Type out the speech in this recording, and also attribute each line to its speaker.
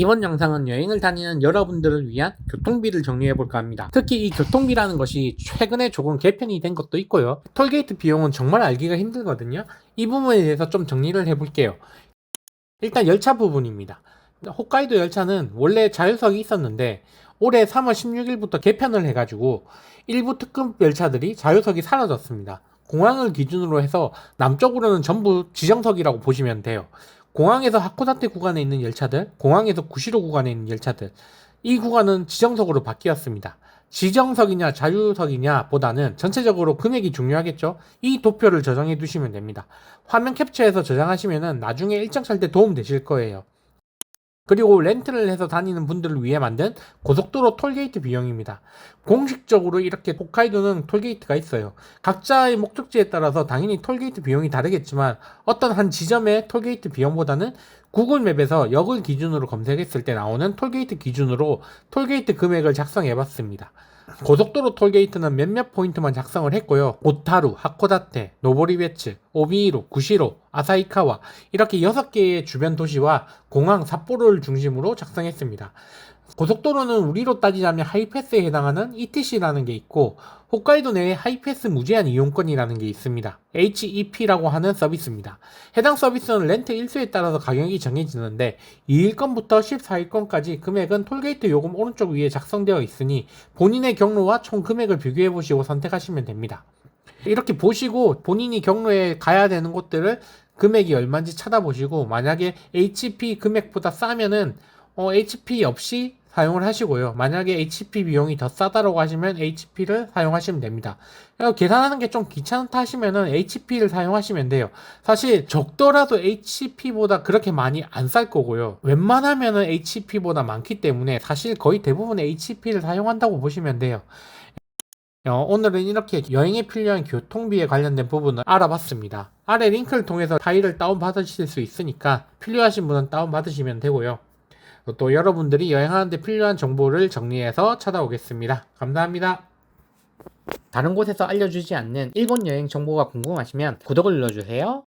Speaker 1: 이번 영상은 여행을 다니는 여러분들을 위한 교통비를 정리해 볼까 합니다. 특히 이 교통비라는 것이 최근에 조금 개편이 된 것도 있고요. 톨게이트 비용은 정말 알기가 힘들거든요. 이 부분에 대해서 좀 정리를 해 볼게요. 일단 열차 부분입니다. 홋카이도 열차는 원래 자유석이 있었는데 올해 3월 16일부터 개편을 해가지고 일부 특급 열차들이 자유석이 사라졌습니다. 공항을 기준으로 해서 남쪽으로는 전부 지정석이라고 보시면 돼요. 공항에서 하코다테 구간에 있는 열차들, 공항에서 구시로 구간에 있는 열차들, 이 구간은 지정석으로 바뀌었습니다. 지정석이냐 자유석이냐 보다는 전체적으로 금액이 중요하겠죠. 이 도표를 저장해 두시면 됩니다. 화면 캡처해서 저장하시면은 나중에 일정 찰때 도움 되실 거예요. 그리고 렌트를 해서 다니는 분들을 위해 만든 고속도로 톨게이트 비용입니다. 공식적으로 이렇게 홋카이도는 톨게이트가 있어요. 각자의 목적지에 따라서 당연히 톨게이트 비용이 다르겠지만 어떤 한 지점의 톨게이트 비용보다는 구글 맵에서 역을 기준으로 검색했을 때 나오는 톨게이트 기준으로 톨게이트 금액을 작성해 봤습니다. 고속도로 톨게이트는 몇몇 포인트만 작성을 했고요. 오타루, 하코다테, 노보리베츠, 오비이로, 구시로, 아사이카와 이렇게 6개의 주변 도시와 공항 삿포로를 중심으로 작성했습니다. 고속도로는 우리로 따지자면 하이패스에 해당하는 ETC라는 게 있고 홋카이도 내에 하이패스 무제한 이용권이라는 게 있습니다. HEP라고 하는 서비스입니다. 해당 서비스는 렌트 일수에 따라서 가격이 정해지는데 2일권부터 14일권까지 금액은 톨게이트 요금 오른쪽 위에 작성되어 있으니 본인의 경로와 총 금액을 비교해 보시고 선택하시면 됩니다. 이렇게 보시고 본인이 경로에 가야 되는 곳들을 금액이 얼마인지 찾아보시고 만약에 HP 금액보다 싸면은 어, HP 없이 사용을 하시고요. 만약에 HP 비용이 더 싸다라고 하시면 HP를 사용하시면 됩니다. 계산하는 게 좀 귀찮다 하시면은 HP를 사용하시면 돼요. 사실 적더라도 HP보다 그렇게 많이 안 쌀 거고요. 웬만하면은 HP보다 많기 때문에 사실 거의 대부분 HP를 사용한다고 보시면 돼요. 어, 오늘은 이렇게 여행에 필요한 교통비에 관련된 부분을 알아봤습니다. 아래 링크를 통해서 파일을 다운받으실 수 있으니까 필요하신 분은 다운받으시면 되고요. 또 여러분들이 여행하는데 필요한 정보를 정리해서 찾아오겠습니다. 감사합니다. 다른 곳에서 알려주지 않는 일본 여행 정보가 궁금하시면 구독을 눌러주세요.